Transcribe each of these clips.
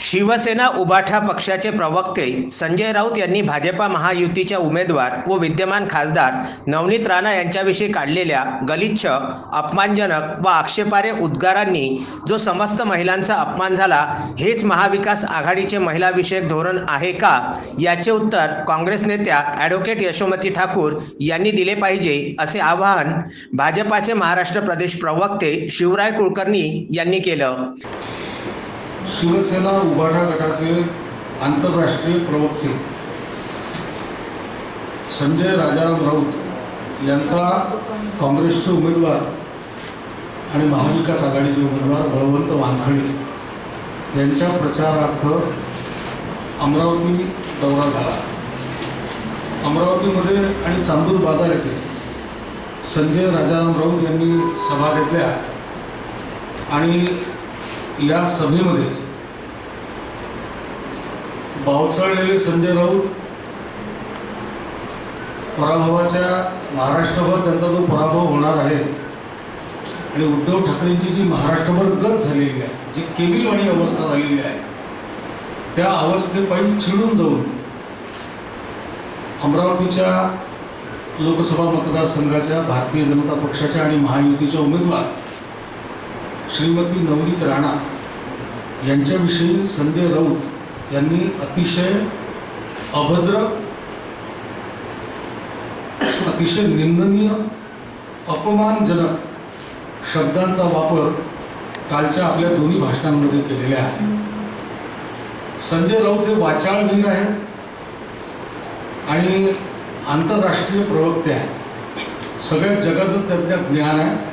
शिवसेना उबाठा पक्षाचे प्रवक्ते संजय राऊत यांनी भाजपा महायुतीच्या उमेदवार व विद्यमान खासदार नवनीत राणा यांच्याविषयी काढलेल्या गलिच्छ अपमानजनक व आक्षेपार्ह उद्गारांनी जो समस्त महिलांचा अपमान झाला हेच महाविकास आघाडीचे महिलाविषयक धोरण आहे का? याचे उत्तर काँग्रेस नेत्या ॲडव्होकेट यशोमती ठाकूर यांनी दिले पाहिजे असे आवाहन भाजपाचे महाराष्ट्र प्रदेश प्रवक्ते शिवराय कुलकर्णी यांनी केलं. शिवसेना उभाटा गटाचे आंतरराष्ट्रीय प्रवक्ते संजय राजाराम राऊत यांचा काँग्रेसचे उमेदवार आणि महाविकास आघाडीचे उमेदवार बळवंत वानखडे यांच्या प्रचारार्थ अमरावती दौरा झाला. अमरावतीमध्ये आणि चांदूर बाजार येथे संजय राजाराम राऊत यांनी सभा घेतल्या आणि या सभेमध्ये बावचळलेले संजय राऊत पराभवाच्या महाराष्ट्रभर त्यांचा जो पराभव होणार आहे आणि उद्धव ठाकरेंची जी महाराष्ट्रभर गत झालेली आहे जी केविलवाणी अवस्था झालेली आहे त्या अवस्थेपायी चिडून जाऊन अमरावतीच्या लोकसभा मतदारसंघाच्या भारतीय जनता पक्षाच्या आणि महायुतीच्या उमेदवार श्रीमती नवनीत राणा यांच्याविषयी संजय राऊत यांनी अतिशय अभद्र अतिशय निंदनीय अपमानजनक शब्दांचा वापर कालच्या आपल्या दोन्ही भाषणांमध्ये केलेला आहे. संजय राऊत हे वाचाळवीर आहेत आणि आंतरराष्ट्रीय प्रवक्ते आहेत. सगळ्या जगाचं त्यांना ज्ञान आहे.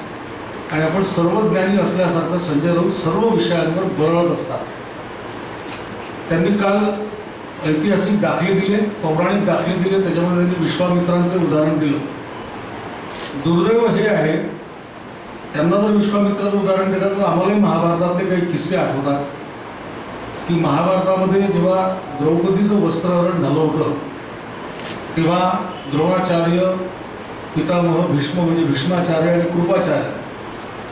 आणि आपण सर्वज्ञानी असल्यासारखं संजय राऊत सर्व विषयांवर बरळत असतात. त्यांनी काल ऐतिहासिक दाखले दिले पौराणिक दाखले दिले त्याच्यामध्ये त्यांनी विश्वामित्रांचं उदाहरण दिलं. दुर्दैव हे आहे त्यांना जर विश्वामित्राचं उदाहरण दिलं तर आम्हालाही महाभारतातले काही किस्से आठवतात. की महाभारतामध्ये जेव्हा द्रौपदीचं वस्त्रहरण झालं होतं तेव्हा द्रोणाचार्य पितामह भीष्म म्हणजे भीष्माचार्य आणि कृपाचार्य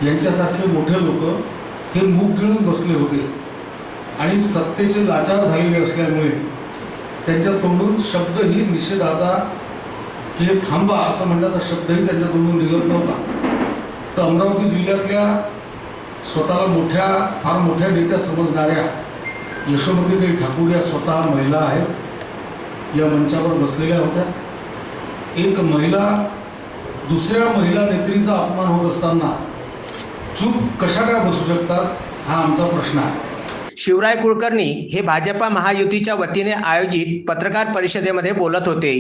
यांच्यासारखे मोठे लोक हे मूग गिळून बसले होते. आणि सत्तेचे लाचार झालेले असल्यामुळे त्यांच्या तोंडून शब्दही निषेधाचा की हे थांबा असं म्हणण्याचा शब्दही त्यांच्या तोंडून निघत नव्हता. तर अमरावती जिल्ह्यातल्या स्वतःला मोठ्या फार मोठ्या नेत्या समजणाऱ्या यशोमतीताई ठाकूर या स्वतः महिला आहेत. या मंचावर बसलेल्या होत्या. एक महिला दुसऱ्या महिला नेत्रीचा अपमान होत असताना चूक कशा काय बसू शकतात हा आमचा प्रश्न आहे. शिवराय कुलकर्णी हे भाजपा महायुतीच्या वतीने आयोजित पत्रकार परिषदेमध्ये बोलत होते.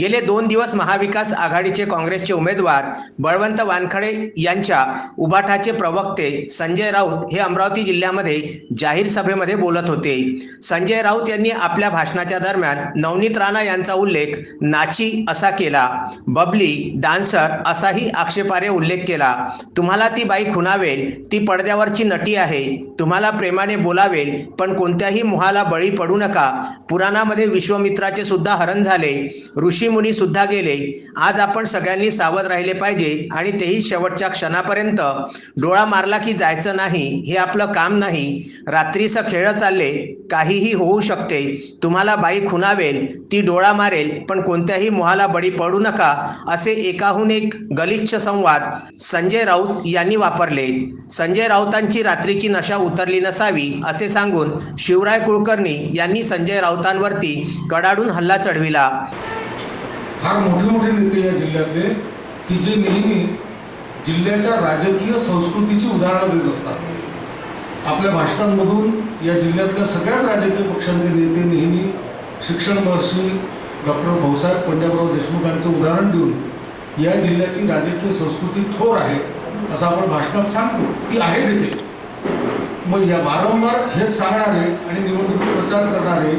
गेले दोन दिवस महाविकास आघाडीचे काँग्रेसचे उमेदवार बळवंत वानखडे यांच्या उबाठाचे प्रवक्ते संजय राऊत हे अमरावती जिल्ह्यामध्ये जाहीर सभेमध्ये बोलत होते. संजय राऊत यांनी आपल्या भाषणाच्या दरम्यान नवनीत राणा यांचा उल्लेख नाची असा केला. बबली डान्सर असाही आक्षेपारे उल्लेख केला. तुम्हाला ती बाई खुणावेल ती पडद्यावरची नटी आहे. तुम्हाला प्रेमाने बोलावेल पण कोणत्याही मोहाला बळी पडू नका. पुराणामध्ये विश्वमित्राचे सुद्धा हरण झाले. ऋषीमुनी सुद्धा गेले. आज आपण सगळ्यांनी सावध राहिले पाहिजे आणि तेही शेवटच्या क्षणापर्यंत. डोळा मारला की जायचं नाही हे आपलं काम नाही. रात्रीचं खेळ चालले काहीही होऊ शकते. तुम्हाला बाई खुनावेल ती डोळा मारेल पण कोणत्याही मोहाला बळी पडू नका असे एकाहून एक गलिच्छ संवाद संजय राऊत यांनी वापरले. संजय राऊतांची रात्रीची नशा उतरली नसावी असे सांगून शिवराय कुलकर्णी यांनी संजय राऊतांवरती कडाडून हल्ला चढविला. फार मोठे मोठे नेते या जिल्ह्यातले की जे नेहमी जिल्ह्याच्या राजकीय संस्कृतीची उदाहरणं देत असतात. आपल्या भाषणांमधून या जिल्ह्यातल्या सगळ्याच राजकीय पक्षांचे नेते नेहमी शिक्षण महर्षी डॉक्टर भाऊसाहेब पंजाबराव देशमुखांचं उदाहरण देऊन या जिल्ह्याची राजकीय संस्कृती थोर आहे असं आपण भाषणात सांगतो. ती आहे देखील. मग या वारंवार हे सांगणारे आणि निवडणुकीत प्रचार करणारे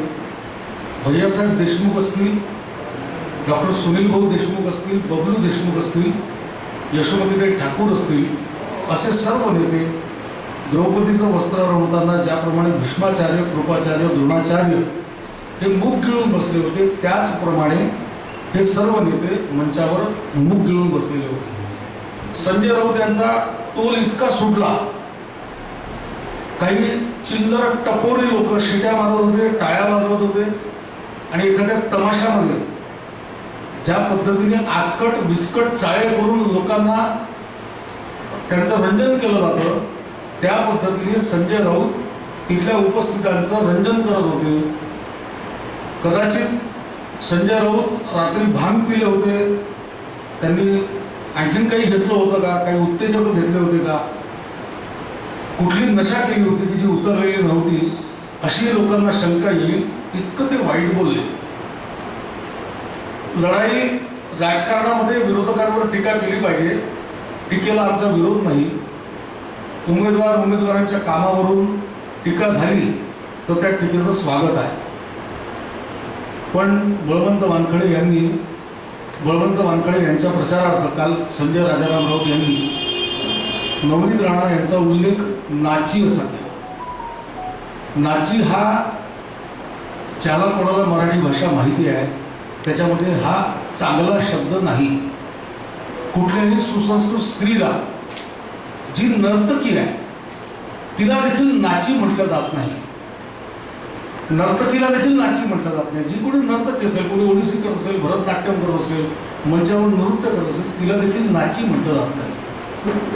भैयासाहेब देशमुख असतील डॉक्टर सुनील भाऊ देशमुख असतील बबलू देशमुख असतील यशोमतीताई ठाकूर असतील असे सर्व नेते द्रौपदीचं वस्त्रावर होताना ज्याप्रमाणे भीष्माचार्य कृपाचार्य द्रोणाचार्य हे मुख गिळून बसले होते त्याचप्रमाणे हे सर्व नेते मंचावर मुख गिळून बसलेले होते. संजय राऊत यांचा तोल इतका सुटला काही चिल्लर टपोरी लोक शिट्या मारत होते टाळ्या वाजवत होते आणि एखाद्या तमाशामध्ये ज्या पद्धतीने आजकट विचकट चाळे करून लोकांना त्यांचं रंजन केलं जातं त्या पद्धतीने संजय राऊत तिथल्या उपस्थितांचं रंजन करत होते. कदाचित संजय राऊत रात्री भांग पिले होते. त्यांनी आणखीन काही घेतलं होतं का? काही उत्तेजक घेतले होते का? कुठली नशा केली होती की जी उतरलेली नव्हती अशी लोकांना शंका येईल इतकं ते वाईट बोलले. लढाई राजकारणामध्ये विरोधकांवर टीका केली पाहिजे. टीकेला आमचा विरोध नाही. उमेदवार उमेदवारांच्या कामावरून टीका झाली तर त्या टीकेचं स्वागत आहे. पण बळवंत वानखडे यांनी बळवंत वानखडे यांच्या प्रचारार्थ काल संजय राजाराम राऊत यांनी नवनीत राणा यांचा उल्लेख नाची असा केला नाची हा ज्याला कोणाला मराठी भाषा माहिती आहे त्याच्यामध्ये हा चांगला शब्द नाही. कुठल्याही सुसंस्कृत स्त्रीला जी नर्तकी आहे तिला देखील नाची म्हटलं जात नाही. नर्तकीला देखील नाची म्हटलं जात नाही. जी कोणी नर्तकी असेल कोणी ओडिसी करत असेल भरतनाट्यम करत असेल मंचावर नृत्य करत असेल तिला देखील नाची म्हटलं जात नाही.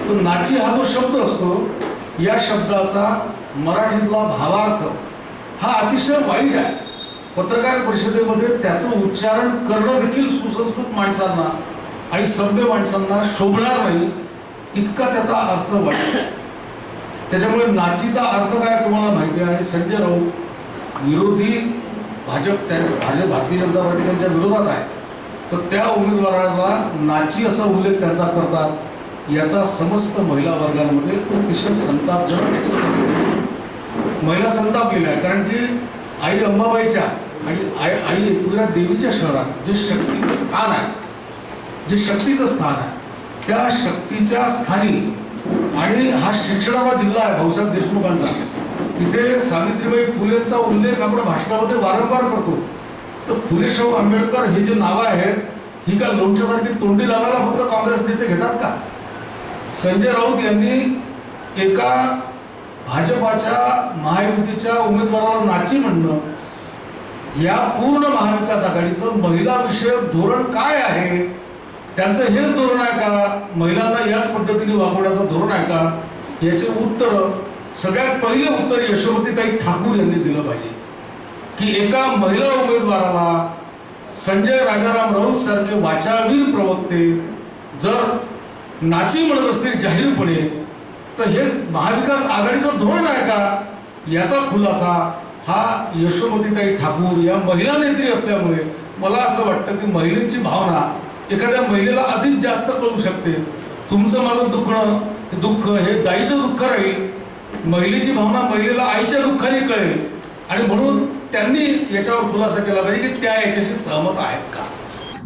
तर नाची हा जो शब्द असतो. या शब्दाचा मराठीतला भावार्थ हा अतिशय वाईट आहे. पत्रकार परिषदेमध्ये त्याचं उच्चारण करणं देखील सुसंस्कृत माणसांना आणि सभ्य माणसांना शोभणार नाही इतका त्याचा अर्थ वाईट आहे. त्याच्यामुळे नाचीचा अर्थ काय तुम्हाला माहिती आहे? आणि संजय राऊत विरोधी भाजप त्या भाजप भारतीय जनता पार्टी त्यांच्या विरोधात आहे. तर त्या उमेदवाराचा नाची असा उल्लेख त्यांचा करतात. याचा समस्त महिला वर्गामध्ये अतिशय संतापजनक याची प्रतिक्रिया महिला संतापलेल्या आहे कारण की आई अंबाबाईच्या आणि आई आई एकविरा देवीच्या शहरात जे शक्तीचं स्थान आहे जे शक्तीचं स्थान आहे त्या शक्तीच्या स्थानी आणि हा शिक्षणाचा जिल्हा आहे भाऊसाहेब देशमुखांचा इथे सावित्रीबाई फुलेंचा उल्लेख आपण भाषणामध्ये वारंवार करतो. तर फुले शाहू आंबेडकर हे जे नावं आहेत ही का लोणच्यासारखी तोंडी लावायला फक्त काँग्रेस नेते घेतात का? संजय राऊत यांनी एका भाजपाच्या महायुतीच्या उमेदवाराला नाची म्हणणं या पूर्ण महाविकास आघाडीचं महिला विषयक धोरण काय आहे? त्यांचं हेच धोरण आहे का? महिलांना याच पद्धतीने वागवण्याचं धोरण आहे का? याचे उत्तर सगळ्यात पहिले उत्तर यशोमतीताई ठाकूर यांनी दिलं पाहिजे. की एका महिला उमेदवाराला संजय राजाराम राऊत सारखे वाचावीर प्रवक्ते जर नाची म्हणत असतील जाहीरपणे तर हे महाविकास आघाडीचं धोरण आहे का? याचा खुलासा हा यशोमतीताई ठाकूर या महिला नेत्री असल्यामुळे मला असं वाटतं की महिलेची भावना एखाद्या महिलेला अधिक जास्त कळू शकते. तुमचं माझं दुखणं हे दुःख हे दाईचं दुःख राहील. महिलेची भावना महिलेला आईच्या दुःखाने कळेल. आणि म्हणून त्यांनी याच्यावर खुलासा केला पाहिजे की त्या याच्याशी सहमत आहेत का?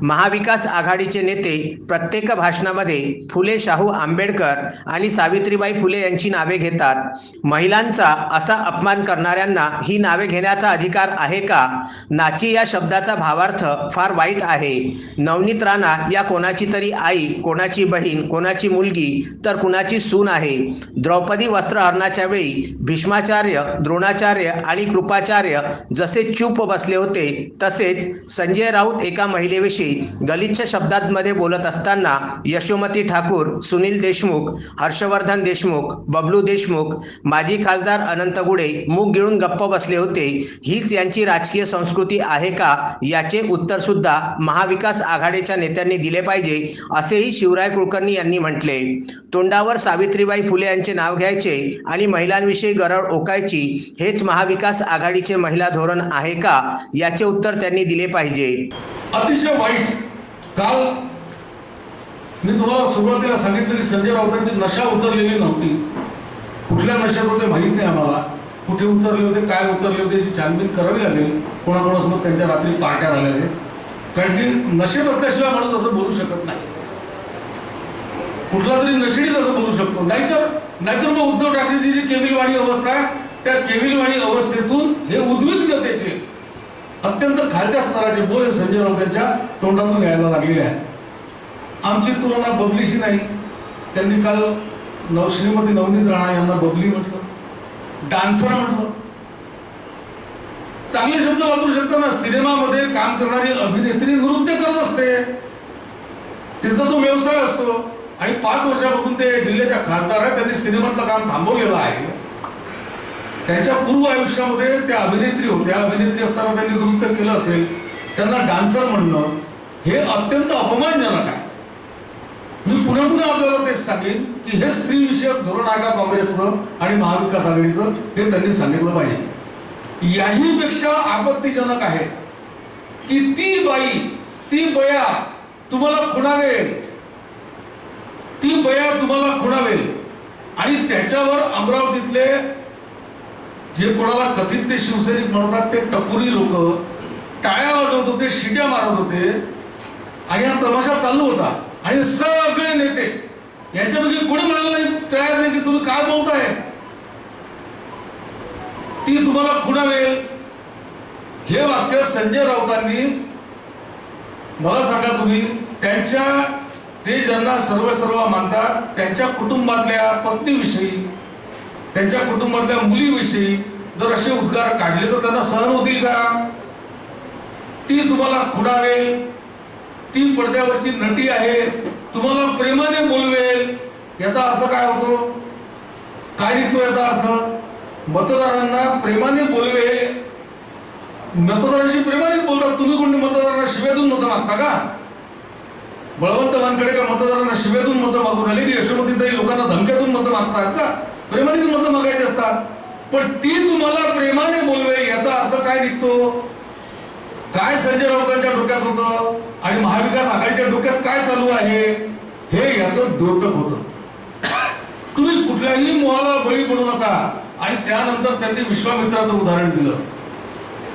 महाविकास आघाडीचे नेते प्रत्येक भाषणामध्ये फुले शाहू आंबेडकर आणि सावित्रीबाई फुले यांची नावे घेतात. महिलांचा असा अपमान करणाऱ्यांना ही नावे घेण्याचा अधिकार आहे का? नाची या शब्दाचा भावार्थ फार वाईट आहे. नवनीत राणा या कोणाची तरी आई कोणाची बहीण कोणाची मुलगी तर कुणाची सून आहे? द्रौपदी वस्त्रहरणाच्या वेळी भीष्माचार्य द्रोणाचार्य आणि कृपाचार्य जसे चूप बसले होते तसेच संजय राऊत एका महिलेविषयी गलिच्छ शब्दांमध्ये बोलत असताना यशोमती ठाकूर सुनील देशमुख हर्षवर्धन देशमुख बबलू देशमुख माजी खासदार अनंत गुडे मूग गिळून गप्प बसले होते. हीच यांची राजकीय संस्कृती आहे का? याचे उत्तर सुद्धा महाविकास आघाडीच्या नेत्यांनी दिले पाहिजे असेही शिवराय कुलकर्णी यांनी म्हटले. तोंडावर सावित्रीबाई फुले यांचे नाव घ्यायचे आणि महिलांविषयी गरळ ओकायची हेच महाविकास आघाडीचे महिला धोरण आहे का? याचे उत्तर त्यांनी दिले पाहिजे. अतिशय वाईट. काल मी तुम्हाला सुरुवातीला सांगितलं की संजय राऊतांची नशा उतरलेली नव्हती. कुठल्या नशा होते माहीत नाही आम्हाला. कुठे उतरले होते काय उतरले होते याची छानबीन करावी लागेल. कोणाकोणासोबत त्यांच्या रात्री पार्ट्या झाल्या आहेत. कारण की नशेत असल्याशिवाय माणूस असं बोलू शकत नाही. कुठला तरी नशेडीत असं बोलू शकतो. नाहीतर नाहीतर मग उद्धव ठाकरेंची जी केविलवाणी अवस्था आहे त्या केविलवाणी अवस्थेतून हे उद्विग्नतेचे अत्यंत खालच्या स्तराचे बोल संजय राऊत यांच्या तोंडातून यायला लागलेले आहे आमची तुलना बबलीशी नाही. त्यांनी काल नव श्रीमती नवनीत राणा यांना बबली म्हटलं डान्सर म्हटलं. चांगले शब्द वापरू शकतो ना सिनेमामध्ये काम करणारी अभिनेत्री नृत्य करत असते. तिचा तो व्यवसाय असतो. आणि पाच वर्षापासून ते जिल्ह्याच्या खासदार आहेत. त्यांनी सिनेमातलं काम थांबवलेलं आहे. त्यांच्या पूर्व आयुष्यामध्ये त्या अभिनेत्री होत्या अभिनेत्री असताना त्यांनी नृत्य केलं असेल त्यांना डान्सर म्हणणं हे अत्यंत अपमानजनक आहे. मी पुन्हा पुन्हा आपल्याला तेच सांगेन की हे स्त्रीविषयक धोरण आहे का काँग्रेसचं आणि महाविकास आघाडीचं हे त्यांनी सांगितलं पाहिजे. याहीपेक्षा आपत्तीजनक आहे की ती बाई ती बया तुम्हाला खुणावेल. ती बया तुम्हाला खुणावेल. आणि त्याच्यावर अमरावतीतले जे कोणाला कथित ते शिवसैनिक म्हणतात ते टपुरी लोक टाळ्या वाजवत होते शिट्या मारत होते. आणि हा तमाशा चालू होता. आणि सगळे नेते यांच्यापैकी कोणी म्हणालं नाही तयार नाही की तुम्ही काय बोलताय? ती तुम्हाला खुणावेल हे वाक्य संजय राऊतांनी मला सांगा तुम्ही त्यांच्या ते ज्यांना सर्व सर्व मानतात त्यांच्या कुटुंबातल्या पत्नीविषयी त्यांच्या कुटुंबातल्या मुलीविषयी जर असे उद्गार काढले तर त्यांना सहन होतील का? ती तुम्हाला खुडावेल ती पडद्यावरची नटी आहे तुम्हाला प्रेमाने बोलवेल याचा अर्थ काय होतो? काय निघतो याचा अर्थ? मतदारांना प्रेमाने बोलवेल. मतदारांशी प्रेमाने बोलतात. तुम्ही कोणते मतदारांना शिव्यातून मतं मागता का? बळवंत वानकडे का मतदारांना शिव्यातून मतं मागून आले की यशोमतीताई लोकांना धमक्यातून मतं मागतात का? प्रेमाने मतं मागायची असतात. पण ती तुम्हाला प्रेमाने बोलवे याचा अर्थ काय निघतो? काय संजय राऊतांच्या डोक्यात होतं आणि महाविकास आघाडीच्या डोक्यात काय चालू आहे? हे याचं द्योतक होतं. तुम्ही कुठल्याही मोहाला बळी पडू नका. आणि त्यानंतर त्यांनी विश्वामित्राचं उदाहरण दिलं.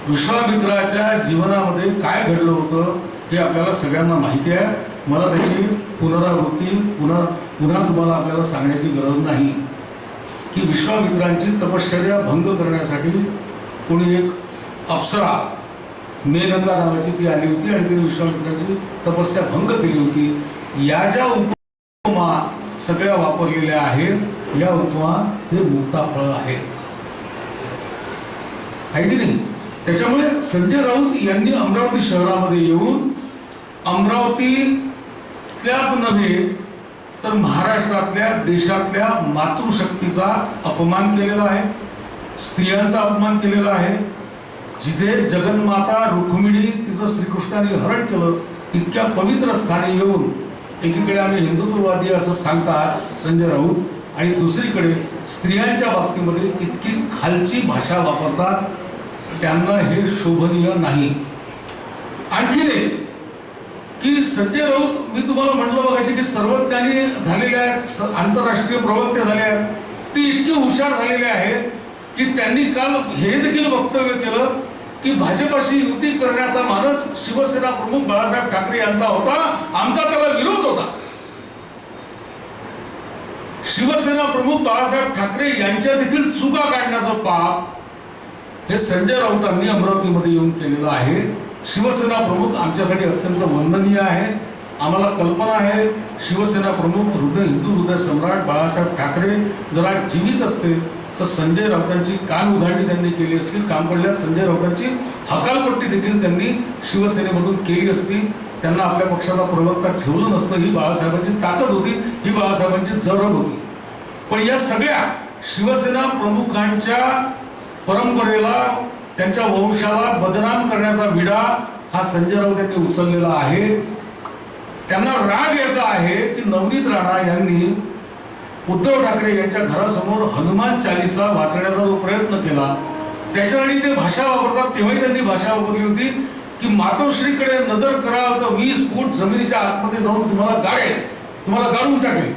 विश्वामित्राच्या जीवनामध्ये काय घडलं होतं हे आपल्याला सगळ्यांना माहिती आहे. मला त्याची पुनरावृत्ती पुन्हा पुन्हा तुम्हाला आपल्याला सांगण्याची गरज नाही. की विश्वामित्रांची तपश्चर्या भंग करण्यासाठी कोणी एक अप्सरा मेनका नावाची ती आली होती आणि तिने विश्वामित्राची तपस्या भंग केली होती. या ज्या उपमा सगळ्या वापरलेल्या आहेत या उपमा हे मुक्ताफळ फळ आहे की नाही? त्याच्यामुळे संजय राऊत यांनी अमरावती शहरामध्ये येऊन अमरावतीतल्याच नव्हे तर महाराष्ट्रातल्या देशातल्या मातृशक्तीचा अपमान केलेला आहे स्त्रियांचा अपमान केलेला आहे. जिथे जगन्माता रुक्मिणी तिचं श्रीकृष्णाने हरण केलं इतक्या पवित्र स्थानी येऊन एकीकडे आम्ही हिंदुत्ववादी असं सांगतात संजय राऊत आणि दुसरीकडे स्त्रियांच्या बाबतीमध्ये इतकी खालची भाषा वापरतात त्यांना हे शोभनीय नाही. आणखीन एक की संजय राऊत मी तुम्हाला म्हटलं बघायचे की सर्वज्ञानी झालेले आहेत आंतरराष्ट्रीय प्रवक्ते झाले आहेत. ते इतके हुशार झालेले आहेत की त्यांनी काल हे देखील वक्तव्य केलं की भाजपाशी युती करण्याचा मानस शिवसेना प्रमुख बाळासाहेब ठाकरे यांचा होता. आमचा त्याला विरोध होता. शिवसेना प्रमुख बाळासाहेब ठाकरे यांच्या देखील चुका काढण्याचं पाप हे संजय राऊतांनी अमरावतीमध्ये येऊन केलेलं आहे. शिवसेना प्रमुख आमच्यासाठी अत्यंत वंदनीय आहे. आम्हाला कल्पना आहे शिवसेना प्रमुख हृदय हिंदू हृदय सम्राट बाळासाहेब ठाकरे जरा जीवित असते तर संजय राऊतांची कान उघडणी त्यांनी केली असती काम पडल्यास संजय राऊतांची हकालपट्टी देखील त्यांनी शिवसेनेमधून केली असती. त्यांना आपल्या पक्षाचा प्रवक्ता ठेवलं नसतं ही बाळासाहेबांची ताकद होती ही बाळासाहेबांची जरब होती. पण या सगळ्या शिवसेना प्रमुखांच्या परंपरेला त्यांच्या वंशाला बदनाम करण्याचा विडा हा संजय राऊत यांनी उचललेला आहे. त्यांना राग याचा आहे की नवनीत राणा यांनी उद्धव ठाकरे यांच्या घरासमोर हनुमान चालिसा वाचण्याचा जो प्रयत्न केला त्याच्यासाठी ते भाषा वापरतात. तेव्हाही त्यांनी भाषा वापरली होती की मातोश्रीकडे नजर कराल तर वीस फूट जमिनीच्या आतमध्ये जाऊन तुम्हाला गाळेल तुम्हाला गाळून टाकेल.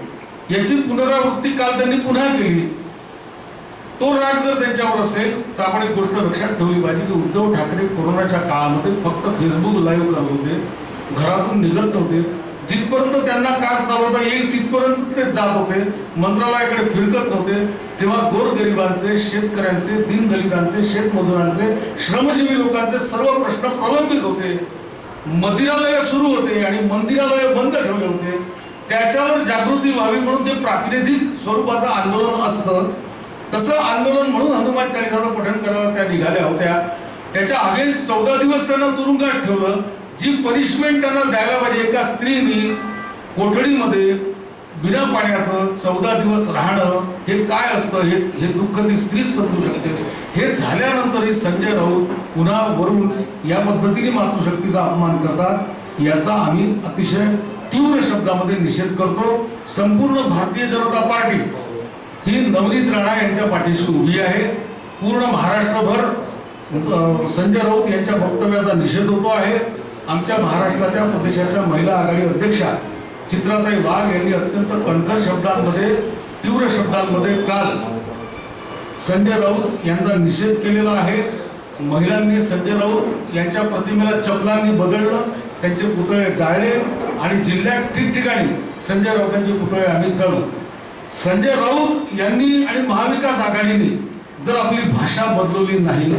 याची पुनरावृत्ती काल त्यांनी पुन्हा केली. तो राग जर त्यांच्यावर असेल तर आपण एक गोष्ट लक्षात ठेवली पाहिजे की उद्धव ठाकरे कोरोनाच्या काळामध्ये फक्त फेसबुक लाईव्ह करत होते घरातून निघत नव्हते. जिथपर्यंत त्यांना कार चालवता येईल तिथपर्यंत ते जात होते. मंत्रालयाकडे फिरकत नव्हते. तेव्हा गोरगरिबांचे शेतकऱ्यांचे दिनदलितांचे शेतमजुरांचे श्रमजीवी लोकांचे सर्व प्रश्न प्रलंबित होते. मंदिरालय सुरू होते आणि मंदिरालय बंद ठेवले होते. त्याच्यावर जागृती व्हावी म्हणून जे प्रातिनिधिक स्वरूपाचं आंदोलन असतं तसं आंदोलन म्हणून हनुमान चालिसाचं पठण करायला त्या निघाल्या होत्या. त्याच्या अगेन्स्ट चौदा दिवस त्यांना तुरुंगात ठेवलं. जी पनिशमेंट त्यांना द्यायला पाहिजे एका स्त्रीने कोठडीमध्ये बिना पाण्याचं चौदा दिवस राहणं हे काय असतं? हे हे दुःख ती स्त्रीच समजू शकते. हे झाल्यानंतरही संजय राऊत पुन्हा वरून या पद्धतीने मातृशक्तीचा अपमान करतात. याचा आम्ही अतिशय तीव्र शब्दामध्ये निषेध करतो. संपूर्ण भारतीय जनता पार्टी ही नवनीत राणा यांच्या पाठीशी उभी आहे. पूर्ण महाराष्ट्रभर संजय राऊत यांच्या वक्तव्याचा निषेध होतो आहे. आमच्या महाराष्ट्राच्या प्रदेशाच्या महिला आघाडी अध्यक्षा चित्राताई वाघ यांनी अत्यंत कणखर शब्दांमध्ये तीव्र शब्दांमध्ये काल संजय राऊत यांचा निषेध केलेला आहे. महिलांनी संजय राऊत यांच्या प्रतिमेला चपलांनी बदललं त्यांचे पुतळे जाळले आणि जिल्ह्यात ठिकठिकाणी संजय राऊतांचे पुतळे आम्ही चढू संजय राऊत यांनी आणि महाविकास आघाडीने जर आपली भाषा बदलवली नाही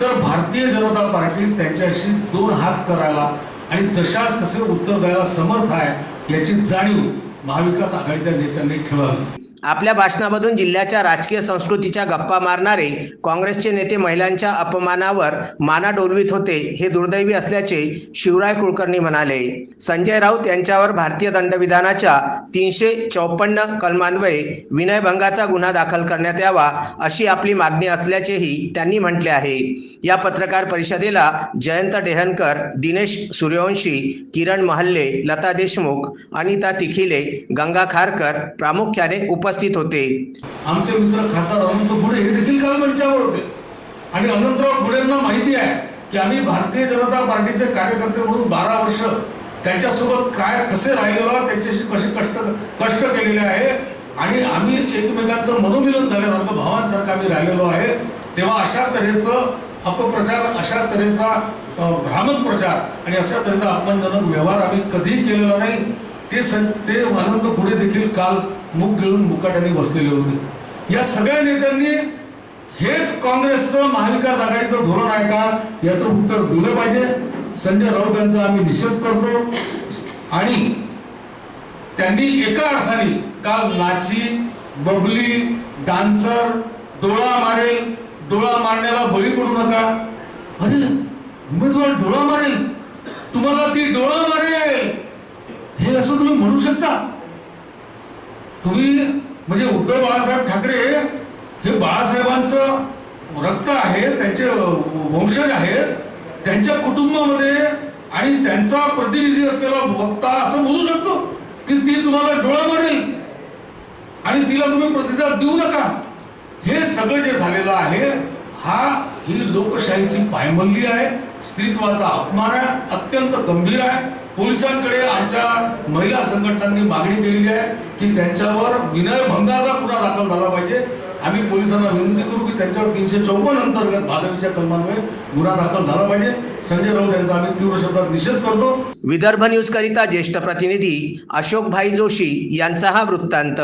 तर भारतीय जनता पार्टी त्यांच्याशी दोन हात करायला आणि जशास तसे उत्तर द्यायला समर्थ आहे याची जाणीव महाविकास आघाडीच्या नेत्यांनी ठेवावी. आपल्या भाषणामधून जिल्ह्याच्या राजकीय संस्कृतीच्या गप्पा मारणारे काँग्रेसचे नेते महिलांच्या अपमानावर माना डोलवित होते हे दुर्दैवी असल्याचे शिवराय कुलकर्णी म्हणाले. संजय राऊत यांच्यावर भारतीय दंडविधानाच्या तीनशे चौपन्न कलमान्वये विनयभंगाचा गुन्हा दाखल करण्यात यावा अशी आपली मागणी असल्याचेही त्यांनी म्हटले आहे. या पत्रकार परिषदेला जयंत डेहनकर दिनेश सूर्यवंशी किरण महल्ले लता देशमुख अनिता तिखिले गंगा खारकर प्रामुख्याने उपस्थित होते. आमचे मित्र खासदार अनंत गुढे हे देखील काल मंचावर होते. आणि अनंतराव गुढेंना माहिती आहे की आम्ही भारतीय जनता पार्टीचे कार्यकर्ते म्हणून बारा वर्ष त्यांच्यासोबत काय कसे राहिलेलो त्यांच्याशी कसे कष्ट कष्ट केलेले आहे. आणि आम्ही एकमेकांचं मनोमिलन झाल्यासारखं भावांसारखं आम्ही राहिलेलो आहे. तेव्हा अशा तऱ्हेचं अपप्रचार अशा तऱ्हेचा भ्रामक प्रचार आणि अशा तऱ्हेचा अपमानजनक व्यवहार आम्ही कधीही केलेला नाही. ते सं ते अनंत पुढे देखील काल मुख गिळून मुकाट्याने बसलेले होते. या सगळ्या नेत्यांनी हेच काँग्रेसचं महाविकास आघाडीचं धोरण आहे का याचं उत्तर दिलं पाहिजे. संजय राऊत यांचा आम्ही निषेध करतो. आणि त्यांनी एका अर्थाने काल नाची बबली डान्सर डोळा मारेल डोळा मारण्याला बळी पडू नका. अरे उमेदवार डोळा मारेल. तुम्हाला ती डोळा मारेल. हे असं तुम्ही म्हणू शकता? तुम्ही म्हणजे उद्धव बाळासाहेब ठाकरे हे बाळासाहेबांचं रक्त आहे त्यांचे वंशज आहेत त्यांच्या कुटुंबामध्ये आणि त्यांचा प्रतिनिधी असलेला वक्ता असं बोलू शकतो? की ती तुम्हाला डोळा मारेल? आणि तिला तुम्ही प्रतिसाद देऊ नका? हे सगळं जे झालेलं आहे हा ही लोकशाहीची पायमल्ली आहे स्त्रीत्वाचा अपमान आहे अत्यंत गंभीर आहे. पोलिसांकडे आमच्या महिला संघटनांनी मागणी केलेली आहे की त्यांच्यावर विनयभंगाचा गुन्हा दाखल झाला पाहिजे. आम्ही पोलिसांना विनंती करू की त्यांच्यावर तीनशे चौपन्न अंतर्गत भादवीच्या कलमांमुळे गुन्हा दाखल झाला पाहिजे. संजय राऊत यांचा आम्ही तीव्र शब्दात निषेध करतो. विदर्भ न्यूज करिता ज्येष्ठ प्रतिनिधी अशोक भाई जोशी यांचा हा वृत्तांत.